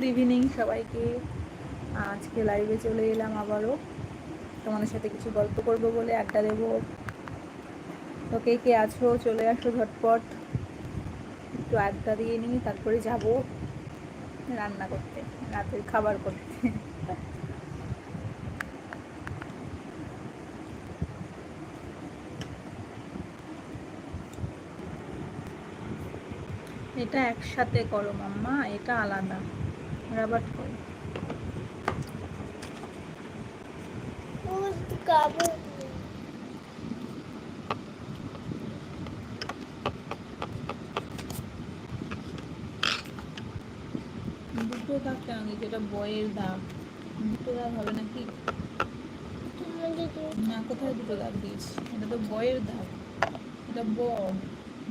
Good evening সবাইকে। আজকে লাইভে চলে এলাম আবারও। তোমাদের সাথে কিছু গল্প করব বলে আড্ডা দেবো। তো কে কে আছো? চলে আসো ঝটপট। একটু আড্ডা দিয়ে নিই, তারপরে যাব রান্না করতে, রাতের খাবার করতে। এটা একসাথে করো মাম্মা, এটা আলাদা। রাবার করো। দুটো দাগ কেন যেটা বয়ের দাগ। দুটো দাগ হবে নাকি? না, কোথায় দুটো দাগ দিয়েছি? এটা তো বয়ের দাগ। এটা ব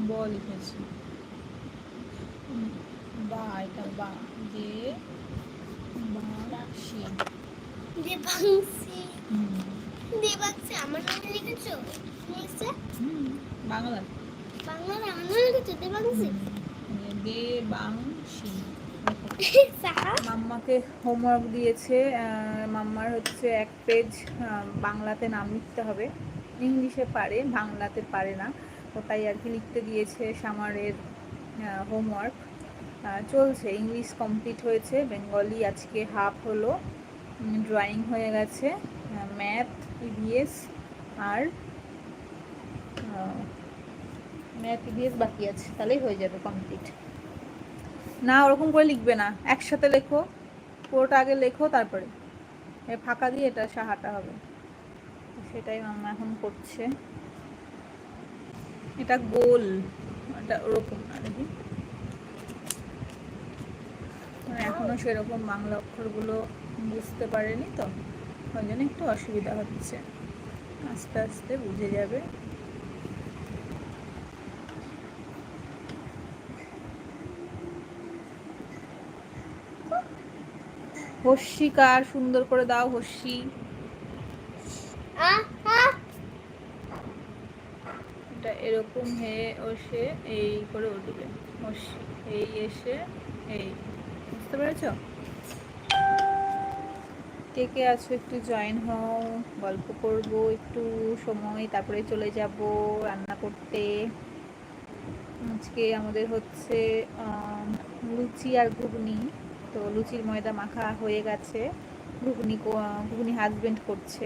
ব লিখেছি। বা, এটা বা। যে বাংশি দেবাংশী। দেবাংশী আমার নাম লিখেছো? বাংলা। বাংলার আমার নাম লিখেছো দেবাংশী? মাম্মাকে হোমওয়ার্ক দিয়েছে মাম্মার হচ্ছে এক পেজ বাংলাতে নাম লিখতে হবে। ইংলিশে পারে বাংলাতে পারে না। ওটাই আর কি লিখতে দিয়েছে সামারের হোমওয়ার্ক চলছে ইংলিশ কমপ্লিট হয়েছে বেঙ্গলি আজকে হাফ হলো ড্রয়িং হয়ে গেছে ম্যাথ ইভিএস আর ম্যাথ ইভিএস বাকি আছে, তাহলেই হয়ে যাবে কমপ্লিট না, ওরকম করে লিখবে না, একসাথে লেখো, পুরোটা আগে লেখো, তারপরে। ফাঁকা দিয়ে এটা সাহাটা হবে। সেটাই মাম্মা এখন করছে। এটা গোল, এটা ওরকম আর দেখি। মানে এখনও সেরকম বাংলা অক্ষরগুলো বুঝতে পারেনি তো, ওই জন্য একটু অসুবিধা হচ্ছে। আস্তে আস্তে বুঝে যাবে। হস্যিকার সুন্দর করে দাও হস্যি এটা এরকম হয়ে ওসে এই করে উঠবে হস্যি এই এসে, এই। বুঝতে পেরেছ? কে কে আছো একটু জয়েন হও, গল্প করব, একটু সময়, তারপরে চলে যাব রান্না করতে। আজকে আমাদের হচ্ছে লুচি আর ঘুগনি। তো লুচির ময়দা মাখা হয়ে গেছে। ঘুগনি ঘুগনি হাজবেন্ড করছে।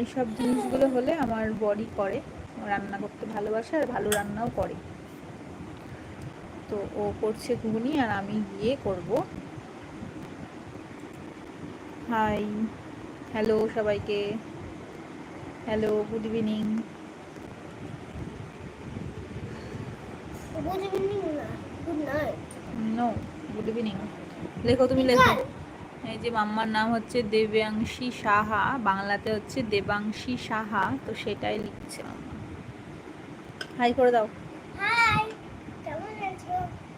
এই সব জিনিসগুলো হলে আমার বডি করে। রান্না করতে ভালোবাসে আর ভালো রান্নাও করে। তো ও করছে ঘুগনি আর আমি গিয়ে করব। হাই হ্যালো সবাইকে। Hello good evening good evening না good night no good evening লেখো তুমি লেখো। এই যে মাম্মার নাম হচ্ছে দেবাংশী সাহা বাংলাতে হচ্ছে দেবাংশী সাহা তো সেটাই লিখছে মাম্মা। হাই করে দাও। কেমন আছো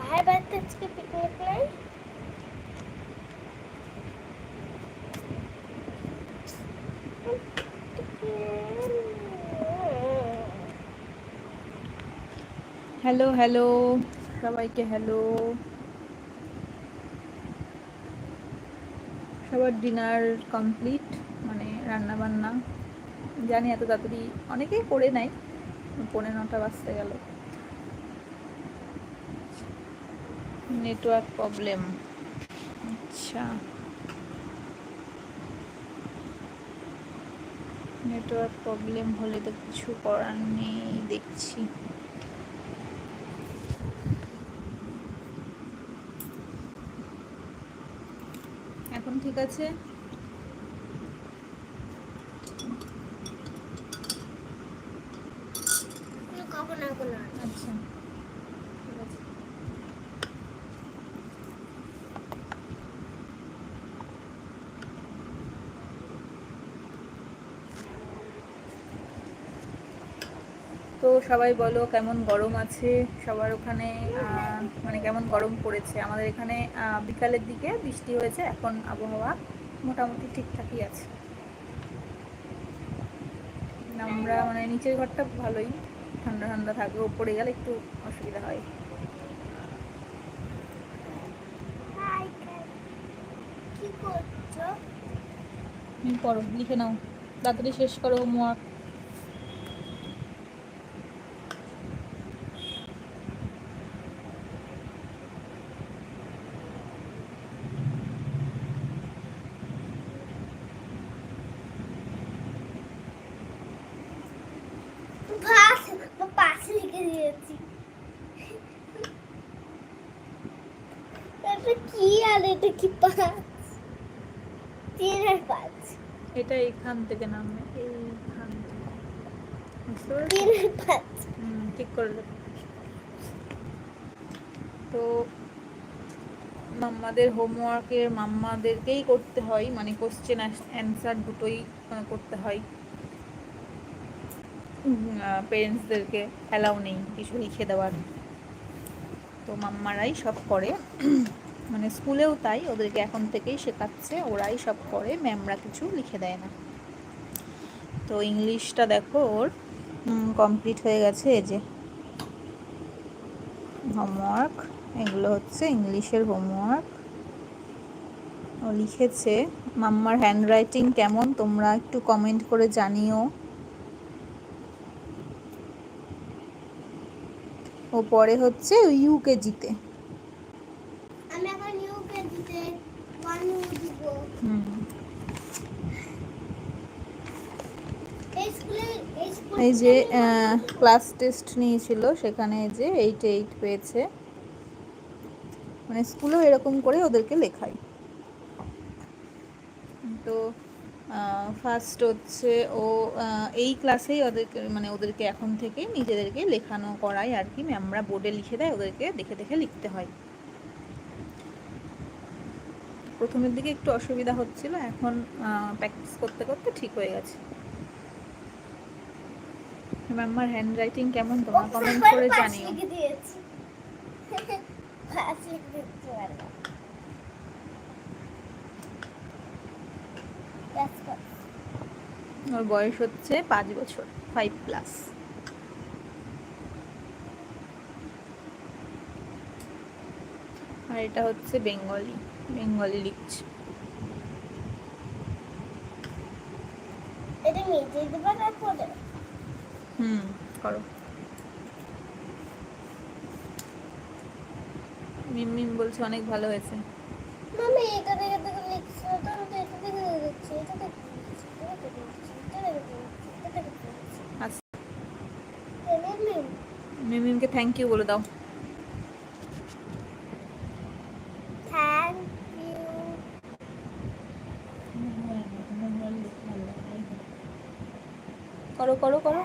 ভাই বাড়িতে আজকে পিকনিক নাই হ্যালো হ্যালো। সবাইকে হ্যালো। সবার ডিনার কমপ্লিট মানে রান্না বান্না জানি এত তাড়াতাড়ি অনেকেই করে নেয় পৌনে নটা বাজতে গেল। Network problem. আচ্ছা। নেটওয়ার্ক প্রবলেম হলে তো কিছু করার নেই, দেখছি। এখন ঠিক আছে কখন এখন আচ্ছা ঠিক আছে তো সবাই বলো কেমন গরম আছে? সবার ওখানে মানে কেমন গরম পড়েছে? আমাদের এখানে বিকালের দিকে বৃষ্টি হয়েছে এখন আবহাওয়া মোটামুটি ঠিকঠাকই আছে। আমরা মানে নিচের ঘরটা ভালোই ঠান্ডা ঠান্ডা থাকে উপরে গেলে একটু অসুবিধা হয়। পড়ো লিখে নাও। তাড়াতাড়ি শেষ করো হোমওয়ার্ক পাঁচ পাঁচ লিখে দিয়েছি এটা কি আর এটা কি পাঁচ? তিন আর পাঁচ। এটা এখান থেকে নামবে এইখান থেকে। তিন আর পাঁচ। ঠিক করে। তো মাম্মাদের হোমওয়ার্কের মাম্মাদেরকেই করতে হয় মানে কোশ্চেন অ্যান্সার দুটোই করতে হয়। পেরেন্টসদেরকে অ্যালাউ নেই কিছু লিখে দেওয়ার। তো মাম্মারাই সব করে। মানে স্কুলেও তাই, ওদেরকে এখন থেকেই শেখাচ্ছে, ওরাই সব করে, ম্যামরা কিছু লিখে দেয় না। তো ইংলিশটা দেখো ওর কমপ্লিট হয়ে গেছে, এই যে। হোমওয়ার্ক এগুলো হচ্ছে ইংলিশের হোমওয়ার্ক ও লিখেছে, মাম্মার হ্যান্ডরাইটিং কেমন? তোমরা একটু কমেন্ট করে জানিও। ও পরে হচ্ছে ইউকেজিতে আমি এখন ইউকে দিতে ওয়ান দিব হুম এই স্কুলে এই যে ক্লাস টেস্ট নিয়েছিল, সেখানে যে এইট এইট পেয়েছে। মানে স্কুলেও এরকম করে ওদেরকে লেখাই তো ফার্স্ট হচ্ছে ও এই ক্লাসেই ওদেরকে মানে ওদেরকে এখন থেকে নিজেদেরকে লেখানো করায় আর কি। ম্যামরা বোর্ডে লিখে দেয়, ওদেরকে দেখে দেখে লিখতে হয়। প্রথমের দিকে একটু অসুবিধা হচ্ছিল, এখন প্র্যাকটিস করতে করতে ঠিক হয়ে গেছে। ম্যামার হ্যান্ড রাইটিং কেমন তোমরা? কমেন্ট করে জানিও. ওর বয়স হচ্ছে পাঁচ বছর ফাইভ প্লাস আর এটা হচ্ছে বেঙ্গলি বেঙ্গলি লিখছে। এটা মেজে দেবো তারপরে হুম করো। মিম মিম বলছে অনেক ভালো হয়েছে। মামি এটা দেখে দেখে লিখছি তো এটা দেখে দেখে এটা দেখে লিখছি এটা দেখে লিখছি এটা দেখে লিখছি এটা দেখে লিখছি। আচ্ছা। এনে মিম মিম। মিমকে থ্যাংক ইউ বলে দাও। থ্যাংক ইউ করো করো করো।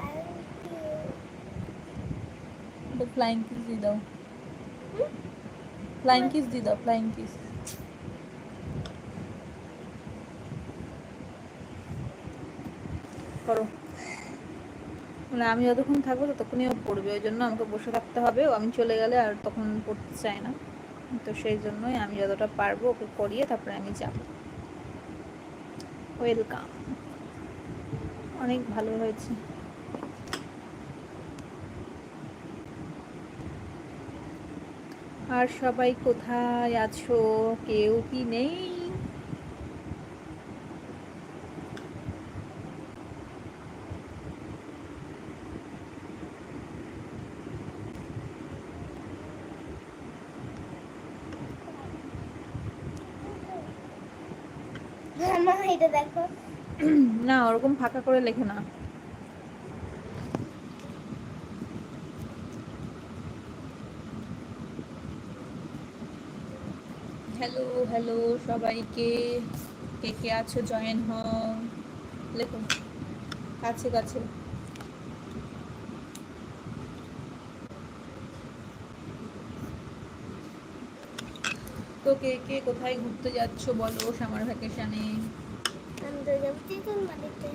ফ্লাইং কিস দিয়ে দাও ফ্লাইং কিস দিয়ে দাও ফ্লাইং করো। মানে আমি যতক্ষণ থাকব ততক্ষণই ও পড়বে, ওই জন্য আমাকে বসে থাকতে হবে। আমি চলে গেলে আর তখন পড়তে চাই না। তো সেই জন্যই আমি যতটা পারব ওকে করিয়ে তারপরে আমি যাব। ওয়েলকাম অনেক ভালো হয়েছে। আর সবাই কোথায় আছো? কেউ কি নেই? দেখো। না ওরকম ফাঁকা করে লেখে না। হ্যালো হ্যালো সবাইকে। কে কে আছো? জয়েন হও। লেখো কাছে কাছে। তো কে কে কোথায় ঘুরতে যাচ্ছ বলো? সামার ভ্যাকেশনে আমি চিকেন বাড়িতে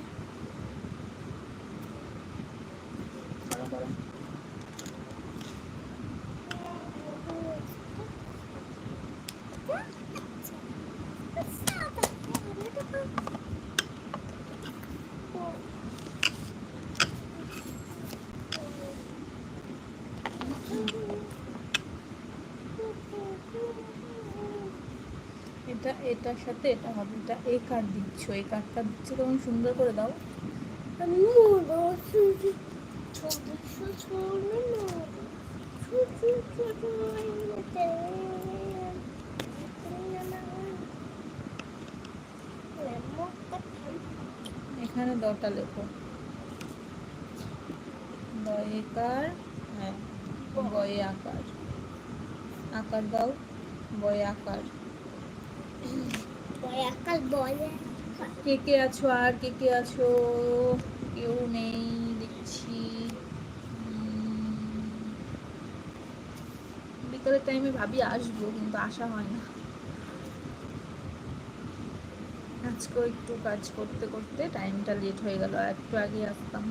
করো করো এটা এটার সাথে এটা হবে, এটা এই কার্ড দিচ্ছ এই কার্ডটা দিচ্ছ তখন সুন্দর করে দাও। এখানে দটা লেখো। বয়েকার হ্যাঁ বয়ে আকার। আকার দাও বয়ে আকার। কে কে আছো আর কে কে আছো? কেউ নেই, দেখছি। বিকালের টাইমে ভাবি আসব, কিন্তু আসা হয় না। আজকেও একটু কাজ করতে করতে টাইমটা লেট হয়ে গেল একটু আগে আসতাম।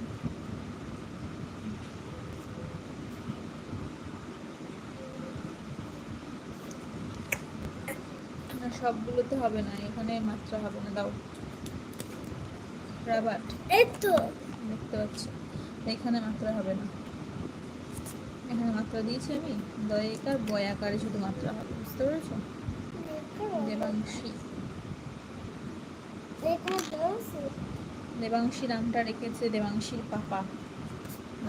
সবগুলোতে হবে না এখানে মাত্রা হবে না দাও। রাবার। দেখতে পাচ্ছ। এখানে মাত্রা হবে না। এখানে মাত্রা দিয়েছি আমি। দয়াকার বয়াকারে শুধু মাত্রা হবে বুঝতে পেরেছ? দেবাংশী। দেবাংশী নামটা রেখেছে দেবাংশীর পাপা।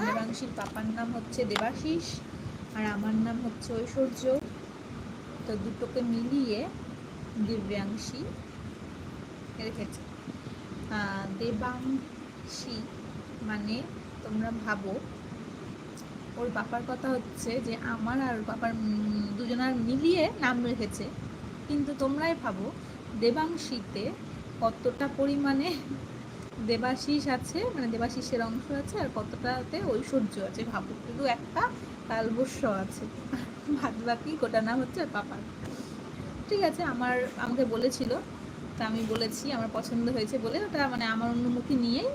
দেবাংশীর পাপার নাম হচ্ছে দেবাশিস আর আমার নাম হচ্ছে ঐশ্বর্য। তো দুটোকে মিলিয়ে দিব্যাংশী রেখেছে দেবাংশী মানে তোমরা ভাবো, ওর বাবার কথা হচ্ছে যে আমার আর ওর বাবার দুজনার মিলিয়ে নাম রেখেছে, কিন্তু তোমরাই ভাবো দেবাংশীতে কতটা পরিমাণে দেবাশিস আছে মানে দেবাশিসের অংশ আছে আর কতটাতে ঐশ্বর্য আছে ভাবো। শুধু একটা তালবস্য আছে বাদ বাকি গোটা নাম হচ্ছে ওর পাপার ঠিক আছে আমার আমাকে বলেছিল। তা আমি বলেছি আমার পছন্দ হয়েছে বলে। ওটা মানে আমার অনুমতি নিয়েই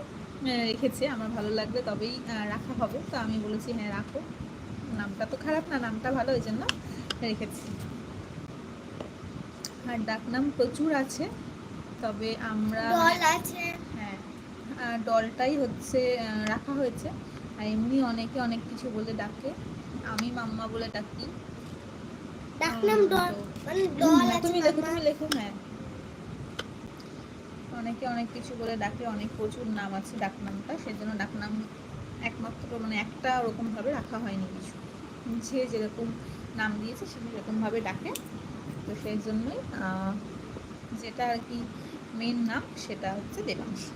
রেখেছে। আমার ভালো লাগবে তবেই রাখা হবে। তো আমি বলেছি হ্যাঁ রাখো। নামটা তো খারাপ না নামটা ভালো ওই জন্য রেখেছি। আর ডাকনাম প্রচুর আছে তবে আমরা হ্যাঁ ডলটাই হচ্ছে রাখা হয়েছে। আর এমনি অনেকে অনেক কিছু বলে ডাকে। আমি মাম্মা বলে ডাকি। ডাকনাম ডল মানে ডল আছে তুমি লেখো তুমি লেখো হ্যাঁ। অনেকে অনেক কিছু বলে ডাকে অনেক প্রচুর নাম আছে ডাকনামটা সেজন্য ডাকনাম একমাত্র মানে একটা ওরকম ভাবে রাখা হয়নি কিছু। যে যেরকম নাম দিয়েছে সে সেরকম ভাবে ডাকে। তো সেই জন্যই যেটা আর কি মেন নাম সেটা হচ্ছে দেবাংশী।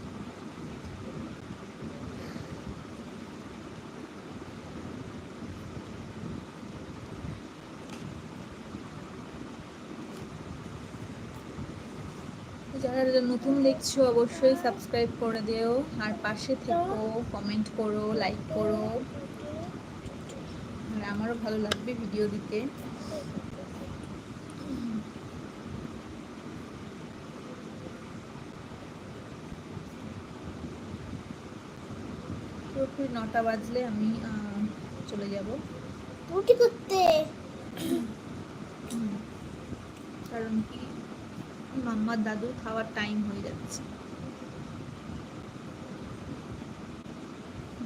যারা নতুন দেখছ অবশ্যই সাবস্ক্রাইব করে দিও। আর পাশে থেকো কমেন্ট করো লাইক করো। আর আমারও ভালো লাগবে ভিডিও দিতে। পুরোপুরি নটা বাজলে আমি চলে যাব। রুটি করতে। কারণ কি? মাম্মার দাদুর খাওয়ার টাইম হয়ে যাচ্ছে।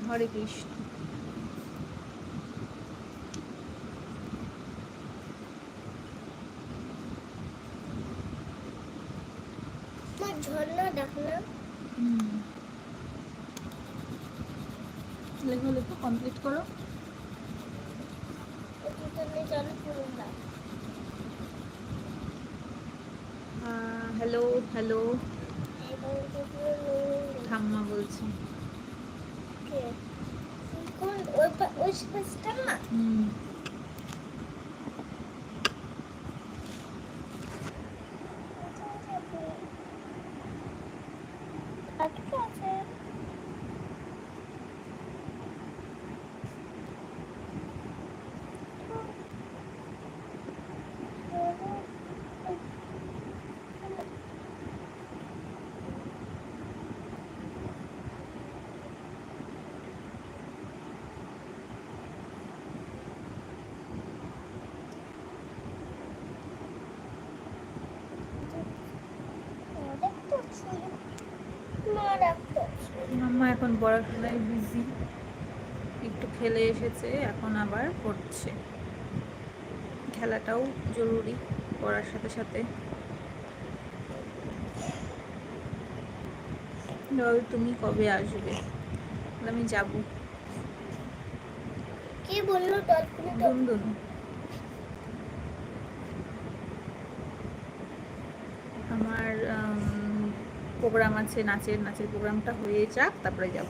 হরে কৃষ্ণ। ঝর্ণা হুম। লেখো লেখো কমপ্লিট করো। হ্যালো। ঠাম্মা বলছি। হুম। আটকে আছে। মাম্মা এখন পড়াশোনায় বিজি একটু খেলে এসেছে এখন আবার পড়ছে। খেলাটাও জরুরি পড়ার সাথে সাথে। তুমি কবে আসবে? আমি যাব। কে বলল দুন আমার প্রোগ্রাম আছে নাচের নাচের প্রোগ্রামটা হয়ে যাক তারপরে যাব।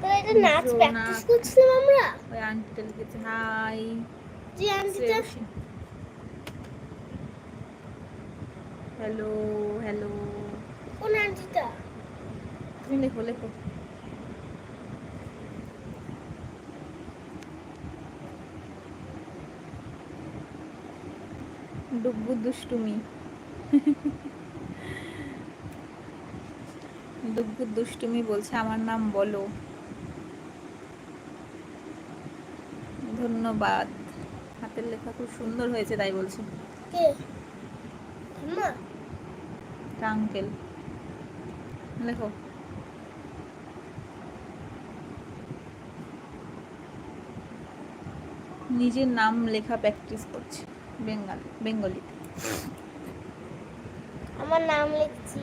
তো এটা নাচ প্র্যাকটিস করছিলাম আমরা? ওই আন্টিটা লিখেছে হাই যে আন্টিটা হ্যালো হ্যালো কোন আন্টিটা তুমি লেখো লেখো। ডুব্বু দুষ্টুমি। ডুব্বু দুষ্টুমি বলছে আমার নাম বলো। ধন্যবাদ। হাতের লেখা খুব সুন্দর হয়েছে তাই বলছে। আঙ্কেল লেখো। নিজের নাম লেখা প্র্যাকটিস করছে বেঙ্গাল বেঙ্গলিতে। আমার নাম লিখছি।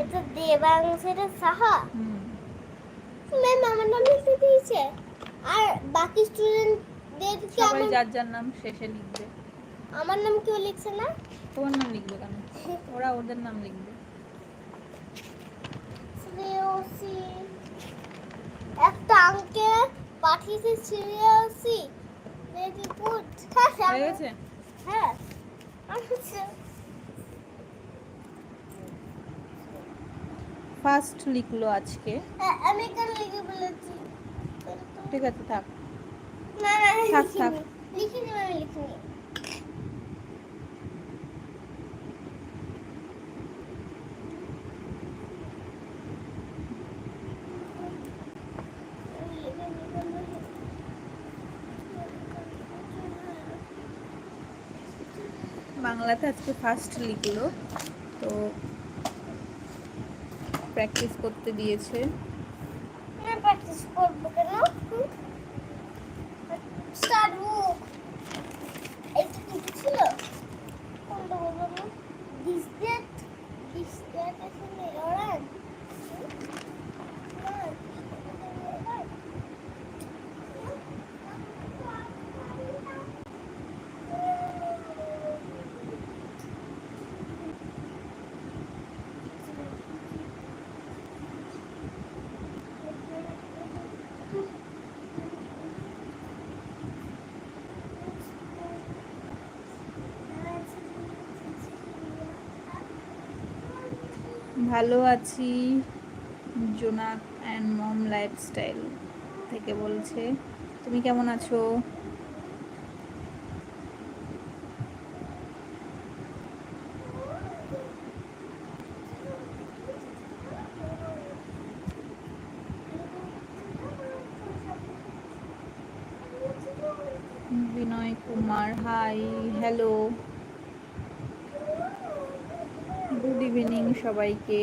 এটা দেবাংশ এটা সাহা। হুম। ম্যাম আমার নাম লিখতে দিয়েছে। আর বাকি স্টুডেন্টদেরকে আমার যার যার নাম শেষে লিখবে। আমার নাম কেউ লিখছে না? তোমার নাম লিখবে কেন? ওরা ওদের নাম লিখবে। শ্রেয়সী। একটা আঙ্কে পাঠিয়েছে শ্রেয়সী। ভেরি গুড হ্যাঁ হয়ে গেছে হ্যাঁ আচ্ছা ফার্স্ট লিখলো আজকে। আমি কেন লিখে বলেছি? ঠিক আছে থাক। না না থাক, থাক। লিখিনি। লিখিনি আমি লিখিনি। বাংলাতে আজকে ফার্স্ট লিখলো তো প্র্যাকটিস করতে দিয়েছে। প্র্যাকটিস করব কেন? ভালো আছি। জোনাক অ্যান্ড মম লাইফস্টাইল থেকে বলছে। তুমি কেমন আছো Binoy Kumar hi hello good evening সবাইকে।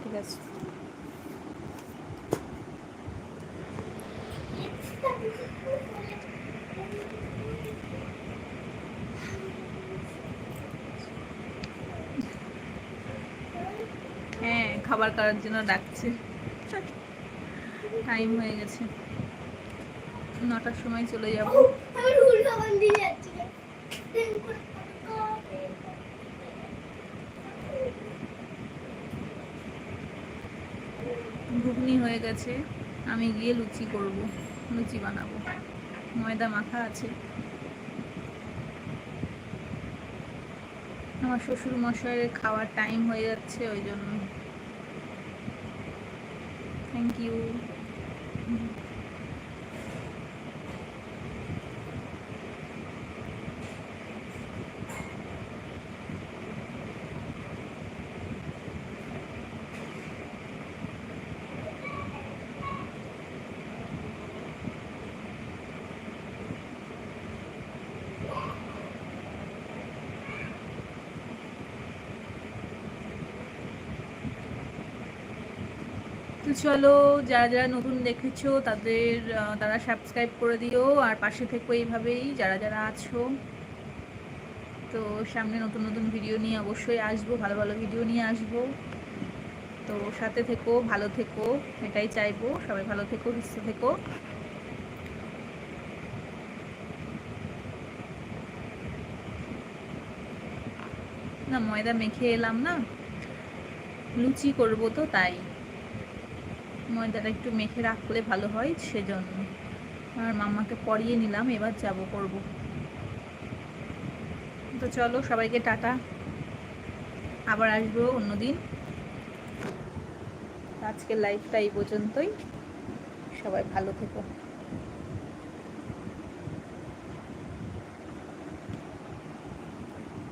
ঠিক আছে। হ্যাঁ খাবার খাওয়ার জন্য ডাকছে। টাইম হয়ে গেছে। নটার সময় চলে যাব। হয়ে গেছে, আমি গিয়ে লুচি করব, লুচি বানাবো। ময়দা মাখা আছে। আমার শ্বশুর মশাইয়ের খাওয়ার টাইম হয়ে যাচ্ছে, ওই জন্য। থ্যাংক ইউ চলো, যারা যারা নতুন দেখেছ, তাদের তারা সাবস্ক্রাইব করে দিও, আর পাশে থেকো এইভাবেই, যারা যারা আছো। তো সামনে নতুন নতুন ভিডিও নিয়ে অবশ্যই আসব, ভালো ভালো ভিডিও নিয়ে আসব। তো সাথে থেকো, ভালো থেকো, এটাই চাইব। সবাই ভালো থেকো, সুস্থ থেকো। না, ময়দা মেখে এলাম না। লুচি করব তো, তাই। ময়দাটা একটু মেখে রাখলে ভালো হয়, সেজন্য। আর মামাকে পরিয়ে নিলাম, এবার যাব করব। তো চলো, সবাইকে টাটা। আবার আসব অন্যদিন। আজকের লাইফটা এই পর্যন্তই। সবাই ভালো থেকো।